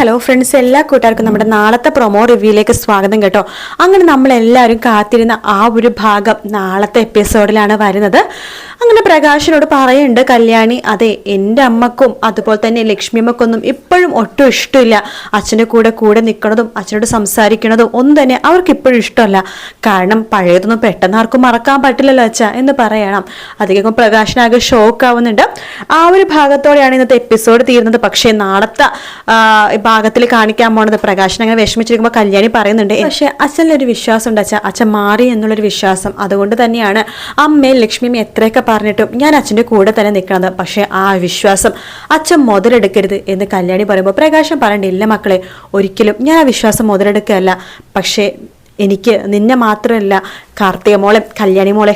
Hello friends എല്ലാ കൂട്ടുകാർക്കും നമ്മുടെ നാളത്തെ പ്രൊമോ റിവ്യൂയിലേക്ക് സ്വാഗതം കേട്ടോ. അങ്ങനെ നമ്മൾ എല്ലാവരും കാത്തിരുന്ന ആ ഒരു ഭാഗം നാളത്തെ എപ്പിസോഡിലാണ് വരുന്നത്. അങ്ങനെ പ്രകാശിനോട് പറയുന്നുണ്ട് കല്യാണി അതെ എന്റെ അമ്മക്കും അതുപോലെ തന്നെ ലക്ഷ്മി അമ്മക്കൊന്നും ഇപ്പോഴും ഒട്ടും ഇഷ്ടമില്ല. അച്ഛന്റെ കൂടെ കൂടെ നിൽക്കുന്നതും അച്ഛനോട് സംസാരിക്കുന്നതും ഒന്നും തന്നെ അവർക്ക് ഇപ്പോഴും ഇഷ്ടമല്ല. കാരണം പഴയതൊന്നും പെട്ടെന്ന് ആർക്കും മറക്കാൻ പറ്റില്ലല്ലോ അച്ഛ എന്ന് പറയണം. അധികം പ്രകാശനാകെ ഷോക്ക് ആവുന്നുണ്ട്. ആ ഒരു ഭാഗത്തോടെയാണ് ഇന്നത്തെ എപ്പിസോഡ് തീരുന്നത്. പക്ഷേ നാളത്തെ ഭാഗത്തിൽ കാണിക്കാൻ പോണത്. പ്രകാശൻ അങ്ങനെ വിഷമിച്ചിരിക്കുമ്പോൾ കല്യാണി പറയുന്നുണ്ട് പക്ഷെ അച്ഛനൊരു വിശ്വാസം ഉണ്ട് അച്ഛൻ അച്ഛൻ മാറി എന്നുള്ളൊരു വിശ്വാസം. അതുകൊണ്ട് തന്നെയാണ് അമ്മയും ലക്ഷ്മിയും എത്രയൊക്കെ പറഞ്ഞിട്ടും ഞാൻ അച്ഛന്റെ കൂടെ തന്നെ നിൽക്കണത് പക്ഷേ ആ വിശ്വാസം അച്ഛൻ മുതലെടുക്കരുത് എന്ന് കല്യാണി പറയുമ്പോൾ പ്രകാശം പറയണ്ടില്ല മക്കളെ ഒരിക്കലും ഞാൻ ആ വിശ്വാസം മുതലെടുക്കുകയല്ല. പക്ഷേ എനിക്ക് നിന്നെ മാത്രമല്ല കാർത്തിക മോളെ കല്യാണി മോളെ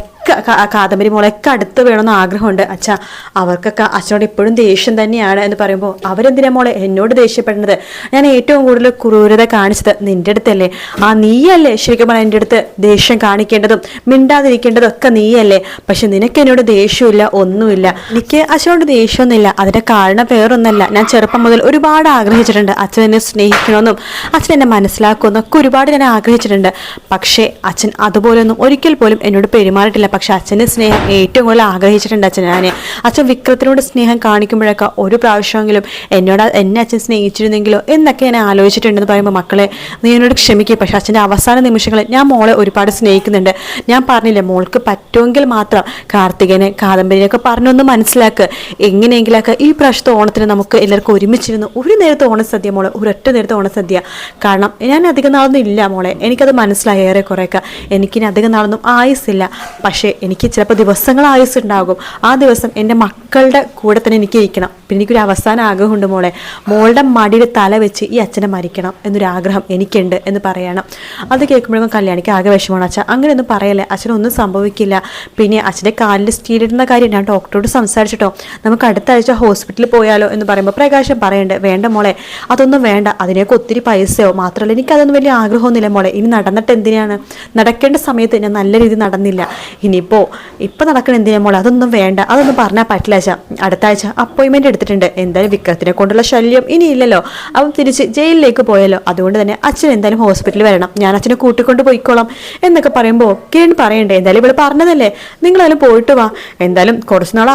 കാദംബരി മോളൊക്കെ അടുത്ത് വേണമെന്ന് ആഗ്രഹമുണ്ട്. അച്ഛ അവർക്കൊക്കെ അച്ഛനോട് ഇപ്പോഴും ദേഷ്യം തന്നെയാണ് എന്ന് പറയുമ്പോൾ അവരെന്തിനാ മോളെ എന്നോട് ദേഷ്യപ്പെടുന്നത്? ഞാൻ ഏറ്റവും കൂടുതൽ ക്രൂരത കാണിച്ചത് നിന്റെ അടുത്തല്ലേ. ആ നീയല്ലേ ശരിക്കും പറഞ്ഞാൽ എന്റെ അടുത്ത് ദേഷ്യം കാണിക്കേണ്ടതും മിണ്ടാതിരിക്കേണ്ടതും ഒക്കെ നീയല്ലേ. പക്ഷെ നിനക്ക് എന്നോട് ദേഷ്യമില്ല ഒന്നുമില്ല. എനിക്ക് അച്ഛനോട് ദേഷ്യമൊന്നുമില്ല. അതിന്റെ കാരണം വേറൊന്നല്ല. ഞാൻ ചെറുപ്പം മുതൽ ഒരുപാട് ആഗ്രഹിച്ചിട്ടുണ്ട് അച്ഛൻ എന്നെ സ്നേഹിക്കണമെന്നും അച്ഛൻ എന്നെ മനസ്സിലാക്കുമെന്നും ഒക്കെ ഒരുപാട് ഞാൻ ആഗ്രഹിച്ചിട്ടുണ്ട്. പക്ഷേ അച്ഛൻ അതുപോലൊന്നും ഒരിക്കൽ പോലും എന്നോട് പെരുമാറിയിട്ടില്ല. പക്ഷെ അച്ഛന്റെ സ്നേഹം ഏറ്റവും കൂടുതൽ ആഗ്രഹിച്ചിട്ടുണ്ട് അച്ഛൻ ഞാൻ അച്ഛൻ വിക്രത്തിനോട് സ്നേഹം കാണിക്കുമ്പോഴൊക്കെ ഒരു പ്രാവശ്യമെങ്കിലും എന്നോട് എന്നെ അച്ഛൻ സ്നേഹിച്ചിരുന്നെങ്കിലോ എന്നൊക്കെ ഞാൻ ആലോചിച്ചിട്ടുണ്ടെന്ന് പറയുമ്പോൾ മക്കളെ നീ എന്നോട് ക്ഷമിക്കുക പക്ഷേ അച്ഛന്റെ അവസാന നിമിഷങ്ങളിൽ ഞാൻ മോളെ ഒരുപാട് സ്നേഹിക്കുന്നുണ്ട്. ഞാൻ പറഞ്ഞില്ലേ മോൾക്ക് പറ്റുമെങ്കിൽ മാത്രം കാർത്തികനെ കാദംബരിനെയൊക്കെ പറഞ്ഞൊന്ന് മനസ്സിലാക്ക്. എങ്ങനെയെങ്കിലൊക്കെ ഈ പ്രാവശ്യത്തെ ഓണത്തിന് നമുക്ക് എല്ലാവർക്കും ഒരുമിച്ചിരുന്ന് ഒരു നേരത്തെ ഓണസദ്യ മോളെ ഒരൊറ്റ നേരത്തെ ഓണസദ്യ. കാരണം ഞാൻ അധികം നാളൊന്നും ഇല്ല മോളെ. എനിക്കത് മനസ്സിലായി ഏറെ കുറേയൊക്കെ എനിക്കിനി അധികം നാളൊന്നും ആയുസില്ല പക്ഷേ എനിക്ക് ചിലപ്പോൾ ദിവസങ്ങൾ ആയുസ് ഉണ്ടാകും ആ ദിവസം എന്റെ മക്കളുടെ കൂടെ തന്നെ എനിക്ക് ഇരിക്കണം. പിന്നെ എനിക്കൊരു അവസാന ആഗ്രഹമുണ്ട് മോളെ. മോളുടെ മടിയിൽ തല വെച്ച് ഈ അച്ഛനെ മരിക്കണം എന്നൊരു ആഗ്രഹം എനിക്കുണ്ട് എന്ന് പറയണം. അത് കേൾക്കുമ്പോഴേക്കും കല്യാണിക്ക് ആകെ വിഷമമാണ്. അച്ഛൻ അങ്ങനെയൊന്നും പറയല്ലേ? അച്ഛനൊന്നും സംഭവിക്കില്ല. പിന്നെ അച്ഛന്റെ കാലിൽ സ്റ്റീലിടുന്ന കാര്യം ഞാൻ ഡോക്ടറോട് സംസാരിച്ചിട്ടോ. നമുക്ക് അടുത്ത ആഴ്ച ഹോസ്പിറ്റലിൽ പോയാലോ എന്ന് പറയുമ്പോൾ പ്രകാശം പറയണ്ടേ വേണ്ട മോളെ അതൊന്നും വേണ്ട. അതിനൊക്കെ ഒത്തിരി പൈസയോ? മാത്രമല്ല എനിക്കതൊന്നും വലിയ ആഗ്രഹമൊന്നുമില്ല മോളെ. ഇനി നടന്നിട്ട് എന്തിനാണ്? നടക്കേണ്ട സമയത്ത് ഞാൻ നല്ല രീതിയിൽ നടന്നില്ല. ഇനിയിപ്പോൾ ഇപ്പോൾ നടക്കണ എന്തിനാ മോളെ? അതൊന്നും വേണ്ട. അതൊന്നും പറഞ്ഞാൽ പറ്റില്ല ചാ അടുത്ത ആഴ്ച അപ്പോയിൻമെന്റ് എടുത്തിട്ടുണ്ട്. എന്തായാലും വിക്രത്തിനെ കൊണ്ടുള്ള ശല്യം ഇനി ഇല്ലല്ലോ അവൻ തിരിച്ച് ജയിലിലേക്ക് പോയല്ലോ അതുകൊണ്ട് തന്നെ അച്ഛൻ എന്തായാലും ഹോസ്പിറ്റലിൽ വരണം. ഞാൻ അച്ഛനെ കൂട്ടിക്കൊണ്ട് പോയിക്കോളാം എന്നൊക്കെ പറയുമ്പോൾ കിരൺ പറയണ്ടേ? എന്തായാലും ഇവിടെ പറഞ്ഞതല്ലേ? നിങ്ങളാലും പോയിട്ട് വാ. എന്തായാലും കുറച്ച് നാൾ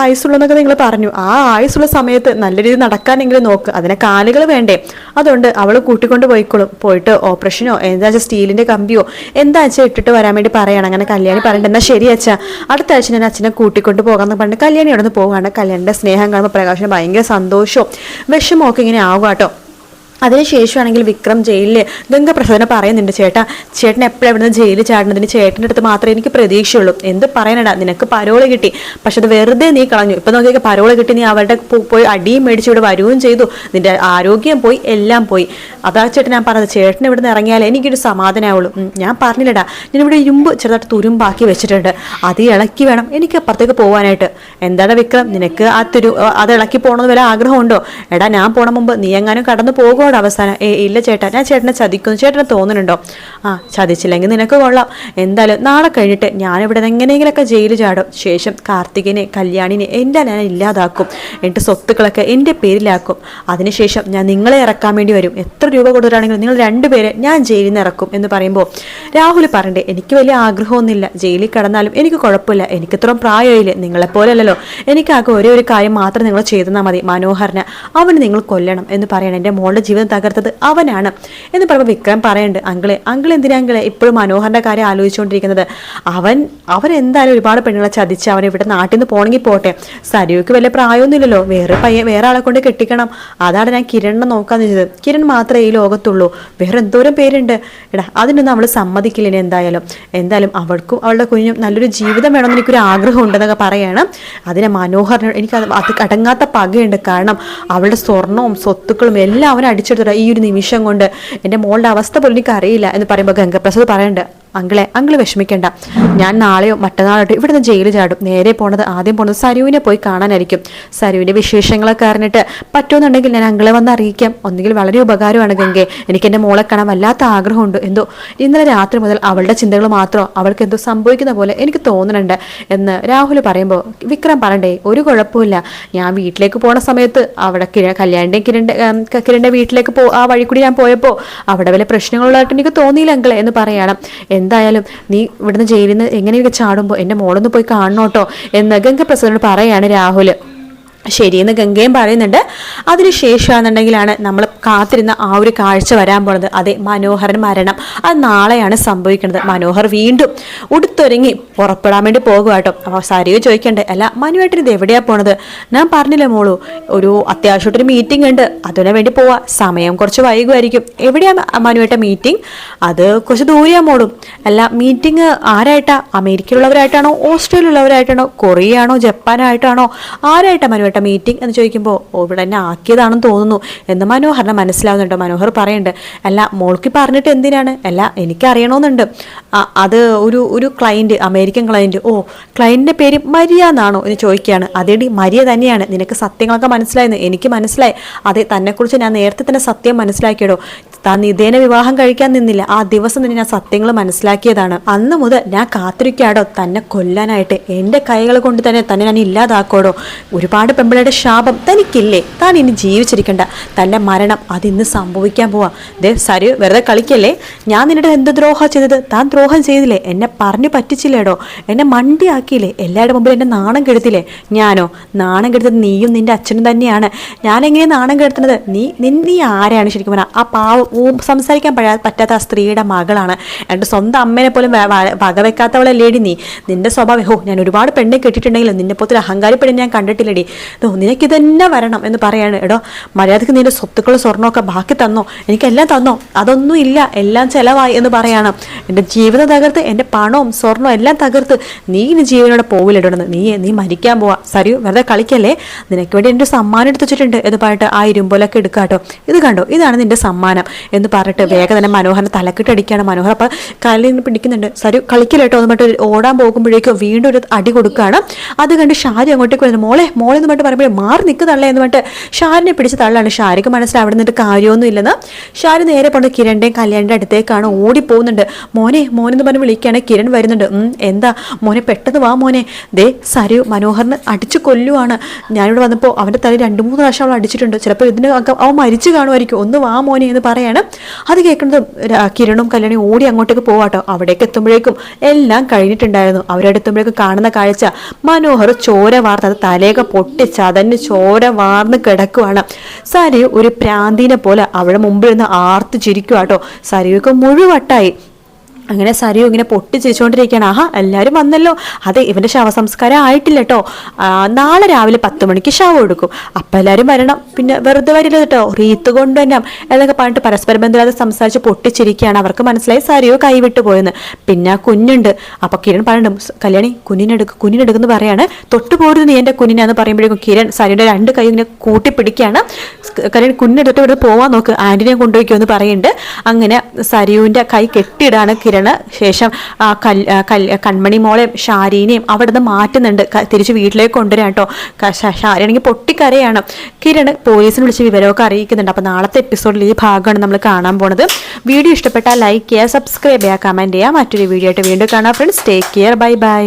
നിങ്ങൾ പറഞ്ഞു. ആ ആയുസുള്ള സമയത്ത് നല്ല രീതിയിൽ നടക്കാനെങ്കിലും നോക്ക്. അതിനെ കാലുകൾ വേണ്ടേ? അതുകൊണ്ട് അവൾ കൂട്ടിക്കൊണ്ട് പോയിക്കോളും. പോയിട്ട് ഓപ്പറേഷനോ എന്താ വെച്ചാൽ സ്റ്റീലിന്റെ കമ്പിയോ എന്താ വെച്ചാൽ ഇട്ടിട്ട് വരാൻ വേണ്ടി പറയണം? അങ്ങനെ കല്യാണി പറയണ്ട. എന്നാ ശരി അടുത്ത ആഴ്ച ഞാൻ അച്ഛനെ കൂട്ടിക്കൊണ്ട് പോകാമെന്ന് പറഞ്ഞിട്ട് കല്യാണി അവിടെ നിന്ന് പോവുകയാണ്. കല്യാണിന്റെ സ്നേഹം കാണുമ്പോൾ പ്രകാശന് ഭയങ്കര സന്തോഷവും വിഷമവും ഒക്കെ ഇങ്ങനെ ആവുക കേട്ടോ. അതിനുശേഷമാണെങ്കിൽ വിക്രം ജയിലിൽ ഗംഗപ്രസാദനെ പറയുന്നുണ്ട് ചേട്ടാ ചേട്ടൻ എപ്പോഴും ഇവിടുന്ന് ജയിലിൽ ചാടുന്നതിന് ചേട്ടന്റെ അടുത്ത് മാത്രമേ എനിക്ക് പ്രതീക്ഷയുള്ളൂ. എന്ത് പറയാനടാ നിനക്ക് പരോൾ കിട്ടി. പക്ഷെ അത് വെറുതെ നീ കളഞ്ഞു. ഇപ്പൊ നോക്കിയൊക്കെ പരോൾ കിട്ടി നീ അവരുടെ പോയി അടിയും മേടിച്ച് ഇവിടെ വരുകയും ചെയ്തു. നിന്റെ ആരോഗ്യം പോയി എല്ലാം പോയി. അതാ ചേട്ടൻ ഞാൻ പറഞ്ഞത് ചേട്ടൻ ഇവിടുന്ന് ഇറങ്ങിയാൽ എനിക്കൊരു സമാധാനമാവുള്ളൂ ഞാൻ പറഞ്ഞില്ലടാ ഞാൻ ഇവിടെ ഇരുമ്പ് ചെറുതായിട്ട് തുരുമ്പാക്കി വെച്ചിട്ടുണ്ട്. അത് ഇളക്കി വേണം എനിക്ക് അപ്പുറത്തേക്ക് പോകാനായിട്ട് എന്താണ് വിക്രം നിനക്ക് ആ തുരു അത് ഇളക്കി പോകണമെന്ന് വല്ല ആഗ്രഹമുണ്ടോ? എടാ ഞാൻ പോണ മുമ്പ് നീ എങ്ങാനും കടന്നു പോകുമോട് അവസാനം ഏ ഇല്ല ചേട്ടാ ഞാൻ ചേട്ടനെ ചതിക്കുന്നു ചേട്ടനെ തോന്നുന്നുണ്ടോ? ആ ചതിച്ചില്ലെങ്കിൽ നിനക്ക് കൊള്ളാം. എന്തായാലും നാളെ കഴിഞ്ഞിട്ട് ഞാനിവിടെ എങ്ങനെയെങ്കിലൊക്കെ ജയിലിൽ ചാടും. ശേഷം കാർത്തികനെ കല്യാണിനെ എന്റെ ഞാൻ ഇല്ലാതാക്കും. എന്റെ സ്വത്തുക്കളൊക്കെ എന്റെ പേരിലാക്കും. അതിനുശേഷം ഞാൻ നിങ്ങളെ ഇറക്കാൻ വേണ്ടി വരും. എത്ര രൂപ കൊടുത്തിട്ടാണെങ്കിലും നിങ്ങൾ രണ്ടുപേരെ ഞാൻ ജയിലിൽ നിന്ന് ഇറക്കും. എന്ന് പറയുമ്പോൾ രാഹുൽ പറയണ്ടേ എനിക്ക് വലിയ ആഗ്രഹമൊന്നുമില്ല. ജയിലിൽ കിടന്നാലും എനിക്ക് കുഴപ്പമില്ല. എനിക്ക് ഇത്രയും പ്രായമായില്ലേ? നിങ്ങളെപ്പോലല്ലോ എനിക്കാകെ ഒരേ ഒരു കാര്യം മാത്രം നിങ്ങൾ ചെയ്തെന്നാൽ മതി. മനോഹരന് അവന് നിങ്ങൾ കൊല്ലണം. എന്ന് പറയണം. എന്റെ മോളുടെ ജീവിതം തകർത്തത് അവനാണ്. എന്ന് പറയുമ്പോൾ വിക്രം പറയുന്നുണ്ട് അങ്കിളെ അങ്കിൾ എന്തിനാ അങ്കിളെ ഇപ്പോഴും മനോഹറിന്റെ കാര്യം ആലോചിച്ചുകൊണ്ടിരിക്കുന്നത്? അവൻ എന്തായാലും ഒരുപാട് പെണ്ണുങ്ങളെ ചതിച്ച് അവൻ ഇവിടെ നാട്ടിൽ നിന്ന് പോകണമെങ്കിൽ പോട്ടെ. സരിയുക്ക് വലിയ പ്രായമൊന്നുമില്ലല്ലോ. വേറെ പയ്യെ വേറെ ആളെ കൊണ്ട് കെട്ടിക്കണം. അതാണ് ഞാൻ കിരണിനെ നോക്കാന്ന് വെച്ചത് കിരൺ മാത്രമേ ഈ ലോകത്തുള്ളൂ. വേറെ എന്തോരം പേരുണ്ട്. എടാ അതിനൊന്നും അവൾ സമ്മതിക്കില്ല എന്തായാലും. എന്തായാലും അവൾക്കും അവളുടെ കുഞ്ഞും നല്ലൊരു ജീവിതം വേണമെന്ന് എനിക്കൊരു ആഗ്രഹം ഉണ്ടെന്നൊക്കെ പറയണം. അതിനെ മനോഹർ എനിക്ക് അത് അടങ്ങാത്ത പകയുണ്ട്. കാരണം അവളുടെ സ്വർണവും സ്വത്തുക്കളും എല്ലാം അവൻ അടിച്ചെടുത്തിട്ട് ഈ ഒരു നിമിഷം കൊണ്ട് എന്റെ മോളുടെ അവസ്ഥ പോലും എനിക്ക് അറിയില്ല എന്ന് പറയുമ്പോൾ ഗംഗപ്രസാദ് പറയണ്ട്. അങ്കിളെ അങ്കിൾ വിഷമിക്കണ്ട. ഞാൻ നാളെയോ മറ്റന്നാളോട്ടോ ഇവിടുന്ന് ജയിലിൽ ചാടും. നേരെ പോണത് ആദ്യം പോണത് സരുവിനെ പോയി കാണാനായിരിക്കും. സരുവിന്റെ വിശേഷങ്ങളൊക്കെ അറിഞ്ഞിട്ട് പറ്റുമെന്നുണ്ടെങ്കിൽ ഞാൻ അങ്കിളെ വന്ന് അറിയിക്കാം. ഒന്നുകിൽ വളരെ ഉപകാരമാണ് ഗംഗെ. എനിക്ക് എന്റെ മോളെ കാണാൻ വല്ലാത്ത ആഗ്രഹമുണ്ട്. എന്തോ ഇന്നലെ രാത്രി മുതൽ അവളുടെ ചിന്തകൾ മാത്രം അവൾക്ക് എന്തോ സംഭവിക്കുന്ന പോലെ എനിക്ക് തോന്നുന്നുണ്ട് എന്ന് രാഹുൽ പറയുമ്പോൾ വിക്രം പറയണ്ടേ ഒരു കുഴപ്പമില്ല ഞാൻ വീട്ടിലേക്ക് പോണ സമയത്ത് അവിടെ കിര കല്യാണിന്റെയും കിരണ്ട കിരണിന്റെ വീട്ടിലേക്ക് പോ ആ വഴി കൂടി ഞാൻ പോയപ്പോൾ അവിടെ വല്ല പ്രശ്നങ്ങളുള്ളതായിട്ട് എനിക്ക് തോന്നിയില്ല അങ്കിളെ എന്ന് പറയണം. എന്തായാലും നീ ഇവിടുന്ന് ജയിലിൽ നിന്ന് എങ്ങനെയൊക്കെ ചാടുമ്പോൾ എന്റെ മോളൊന്ന് പോയി കാണണോട്ടോ എന്ന് ഗംഗ പ്രസാദിനോട് പറയാണ് രാഹുൽ ശരിയെന്ന് ഗംഗയും പറയുന്നുണ്ട്. അതിനുശേഷമാണെന്നുണ്ടെങ്കിലാണ് നമ്മൾ കാത്തിരുന്ന ആ ഒരു കാഴ്ച വരാൻ പോണത്. അതെ മനോഹരൻ മരണം. അത് നാളെയാണ് സംഭവിക്കുന്നത്. മനോഹർ വീണ്ടും ഉടുത്തൊരുങ്ങി പുറപ്പെടാൻ വേണ്ടി പോകുക കേട്ടോ. അപ്പോൾ സരിയോ ചോദിക്കണ്ടേ അല്ല മനുവായിട്ട് ഇത് എവിടെയാ പോണത്? ഞാൻ പറഞ്ഞില്ലേ മോളു ഒരു അത്യാവശ്യമായിട്ടൊരു മീറ്റിംഗ് ഉണ്ട്. അതിനു വേണ്ടി പോവാ. സമയം കുറച്ച് വൈകുമായിരിക്കും. എവിടെയാ മനുവായിട്ട മീറ്റിംഗ് അത് കുറച്ച് ദൂരെയാ മോളും. അല്ല മീറ്റിംഗ് ആരായിട്ടാ? അമേരിക്കയിലുള്ളവരായിട്ടാണോ? ഓസ്ട്രേലിയയിലുള്ളവരായിട്ടാണോ? കൊറിയ ആണോ ജപ്പാനായിട്ടാണോ? ആരായിട്ടാ മനുവേട്ട മീറ്റിംഗ് എന്ന് ചോദിക്കുമ്പോൾ ഇവിടെ എന്നെ ആക്കിയതാണെന്ന് തോന്നുന്നു. എന്ന് മനോഹറിനെ മനസ്സിലാവുന്നുണ്ട്. മനോഹർ പറയുന്നുണ്ട് അല്ല മോൾക്ക് പറഞ്ഞിട്ട് എന്തിനാണ്? അല്ല എനിക്കറിയണമെന്നുണ്ട് അത് ഒരു ഒരു ക്ലയന്റ് അമേരിക്കൻ ക്ലയന്റ് ഓ ക്ലയന്റിന്റെ പേര് മരിയ എന്നാണോ? എന്ന് ചോദിക്കുകയാണ്. അതേടി മരിയ തന്നെയാണ്. നിനക്ക് സത്യങ്ങളൊക്കെ മനസ്സിലായെന്ന് എനിക്ക് മനസ്സിലായി. അതെ തന്നെക്കുറിച്ച് ഞാൻ നേരത്തെ തന്നെ സത്യം മനസ്സിലാക്കിയടോ. താൻ നിതേന വിവാഹം കഴിക്കാൻ നിന്നില്ല. ആ ദിവസം തന്നെ ഞാൻ സത്യങ്ങൾ മനസ്സിലാക്കിയതാണ്. അന്ന് മുതൽ ഞാൻ കാത്തിരിക്കാടോ തന്നെ കൊല്ലാനായിട്ട്. എന്റെ കൈകൾ കൊണ്ട് തന്നെ തന്നെ ഞാൻ ഇല്ലാതാക്കോടോ? ഒരുപാട് പെമ്പിളയുടെ ശാപം തനിക്കില്ലേ? താൻ ഇനി ജീവിച്ചിരിക്കണ്ട. തന്റെ മരണം അതിന്ന് സംഭവിക്കാൻ പോവാ. ദേ സരി വെറുതെ കളിക്കല്ലേ? ഞാൻ നിന്നോട് എന്ത് ദ്രോഹം ചെയ്തത്? താൻ ദ്രോഹം ചെയ്തില്ലേ? എന്നെ പറഞ്ഞു പറ്റിച്ചില്ലേടോ? എന്നെ മണ്ടിയാക്കിയില്ലേ? എല്ലാവരുടെ മുമ്പിൽ എന്നെ നാണം കെടുത്തില്ലേ? ഞാനോ? നാണം കെടുത്തത് നീയും നിന്റെ അച്ഛനും തന്നെയാണ്. ഞാൻ എങ്ങനെ നാണം കെടുത്തുന്നത്? നീ നീ ആരാണ് ശരിക്കും പറഞ്ഞാൽ ആ പാവം സംസാരിക്കാൻ പറ്റാ- പറ്റാത്ത ആ സ്ത്രീയുടെ മകളാണ്. എന്റെ സ്വന്തം അമ്മേനെ പോലും വകവെക്കാത്തവളെ ലേഡി നീ. നിന്റെ സ്വഭാവം ഹോ ഞാൻ ഒരുപാട് പെണ്ണെ കെട്ടിയിട്ടുണ്ടെങ്കിലും നിന്നെ പോലത്തെ അഹങ്കാരി പെണ്ണിനെ ഞാൻ കണ്ടിട്ടില്ലടി. ഓ നിനക്ക് ഇതന്നെ വരണം എന്ന് പറയാണ്. എടോ മര്യാദയ്ക്ക് നിന്റെ സ്വത്തുക്കൾ സ്വർണമൊക്കെ ബാക്കി തന്നോ? എനിക്കെല്ലാം തന്നോ? അതൊന്നും ഇല്ല. എല്ലാം ചിലവായി എന്ന് പറയാണ്. എന്റെ ജീവിതം തകർത്ത് എന്റെ പണവും സ്വർണവും എല്ലാം തകർത്ത് നീ ഇനി ജീവനോടെ പോവിലിടണമെന്ന് നീ നീ മരിക്കാൻ പോവാ. സരി വെറുതെ കളിക്കല്ലേ? നിനക്ക് വേണ്ടി എന്റെ സമ്മാനം എടുത്ത് വെച്ചിട്ടുണ്ട് എന്ന് പറഞ്ഞിട്ട് ആ ഇരുമ്പോലൊക്കെ എടുക്കാട്ടോ. ഇത് കണ്ടോ? ഇതാണ് നിന്റെ സമ്മാനം. എന്ന് പറഞ്ഞിട്ട് വേഗം തന്നെ മനോഹരനെ തലക്കിട്ടടിക്കുകയാണ് മനോഹർ. അപ്പോൾ കല്ലിൽ പിടിക്കുന്നുണ്ട്. സരി കളിക്കലേട്ടോ എന്ന് പറഞ്ഞിട്ട് ഓടാൻ പോകുമ്പോഴേക്കും വീണ്ടും ഒരു അടി കൊടുക്കുകയാണ്. അത് കണ്ട് ഷാരി അങ്ങോട്ടേക്ക് വരുന്നു. മോളെ മോളെ എന്ന് പറഞ്ഞിട്ട് പറയുമ്പോൾ മാറി നിൽക്ക് തള്ളേ എന്ന് പറഞ്ഞിട്ട് ഷാരിനെ പിടിച്ച് തള്ളാണ്. ഷാരിക്ക് മനസ്സിലായി അവിടെ നിന്നിട്ട് കാര്യമൊന്നും ഇല്ലെന്ന്. ഷാരി നേരെ പോണ്ട് കിരണിന്റെയും കല്യാണിന്റെ അടുത്തേക്കാണ്. ഓടി പോകുന്നുണ്ട്. മോനെ മോനെന്ന് പറഞ്ഞ് വിളിക്കുകയാണ് കിരൺ വരുന്നുണ്ട്. എന്താ? മോനെ പെട്ടെന്ന് വാ മോനെ. ദേ സരു മനോഹറിന് അടിച്ചു കൊല്ലുവാണ്. ഞാനിവിടെ വന്നപ്പോൾ അവന്റെ തല രണ്ട് മൂന്ന് പ്രാവശ്യം അവൾ അടിച്ചിട്ടുണ്ട്. ചിലപ്പോൾ ഇതിന് അവൻ മരിച്ചു കാണുമായിരിക്കും. ഒന്ന് വാ മോനെ എന്ന് പറയാണ് അത് കേൾക്കുന്നത് കിരണും കല്യാണിയും ഓടി അങ്ങോട്ടേക്ക് പോവാട്ടോ അവിടേക്ക് എത്തുമ്പോഴേക്കും എല്ലാം കഴിഞ്ഞിട്ടുണ്ടായിരുന്നു. അവരവിടെ എത്തുമ്പോഴേക്കും കാണുന്ന കാഴ്ച മനോഹർ ചോര വാർത്ത അത് തലയൊക്കെ പൊട്ടി ചതഞ്ഞ് ചോര വാർന്ന് കിടക്കുവാണ്. സരയു ഒരു പ്രാന്തിനെ പോലെ അവിടെ മുമ്പിൽ നിന്ന് ആർത്തു ചിരിക്കുവാട്ടോ സരയുക്ക് മുഴുവട്ടായി. അങ്ങനെ സരിയു ഇങ്ങനെ പൊട്ടിച്ചിരിച്ചുകൊണ്ടിരിക്കുകയാണ് ആഹാ എല്ലാവരും വന്നല്ലോ. അതെ ഇവന്റെ ശവസംസ്കാരം ആയിട്ടില്ല കേട്ടോ നാളെ രാവിലെ പത്ത് മണിക്ക് ശവം എടുക്കും. അപ്പം എല്ലാവരും വരണം. പിന്നെ വെറുതെ വരില്ല കേട്ടോ റീത്ത് കൊണ്ട് തന്നെ എന്നൊക്കെ പറഞ്ഞിട്ട് പരസ്പരം ബന്ധമില്ലാതെ സംസാരിച്ച് പൊട്ടിച്ചിരിക്കുകയാണ്. അവർക്ക് മനസ്സിലായി സരിയു കൈവിട്ട് പോയെന്ന്. പിന്നെ ആ കുഞ്ഞുണ്ട്. അപ്പോൾ കിരൺ പറയണം കല്യാണി കുഞ്ഞിനെടുക്ക് കുഞ്ഞിനെടുക്കുന്നു പറയാണ്. തൊട്ട് പോരുത് നീ എന്റെ കുഞ്ഞിനാന്ന് പറയുമ്പോഴേക്കും കിരൺ സരിയുടെ രണ്ട് കൈ ഇങ്ങനെ കൂട്ടിപ്പിടിക്കുകയാണ്. കല്യാണി കുഞ്ഞിനെടുത്തിട്ട് ഇവിടെ പോവാൻ നോക്ക്. ആന്റിനെ കൊണ്ടുപോയിക്കോ എന്ന് പറയുന്നുണ്ട്. അങ്ങനെ സരിയുവിന്റെ കൈ കെട്ടിയിടാണ് കിരണ് ശേഷം കൺമണി മോളെയും ഷാരീനെയും അവിടെ നിന്ന് മാറ്റുന്നുണ്ട് തിരിച്ച് വീട്ടിലേക്ക് കൊണ്ടുവരാം കേട്ടോ ഷാരിയാണെങ്കിൽ പൊട്ടിക്കരയാണ്. കിരൺ പോലീസിനെ വിളിച്ച് വിവരമൊക്കെ അറിയിക്കുന്നുണ്ട്. അപ്പോൾ നാളത്തെ എപ്പിസോഡിൽ ഈ ഭാഗമാണ് നമ്മൾ കാണാൻ പോണത്. വീഡിയോ ഇഷ്ടപ്പെട്ടാൽ ലൈക്ക് ചെയ്യുക സബ്സ്ക്രൈബ് ചെയ്യുക കമന്റ് ചെയ്യുക. മറ്റൊരു വീഡിയോ ആയിട്ട് വീണ്ടും കാണാം. Friends take care. Bye bye.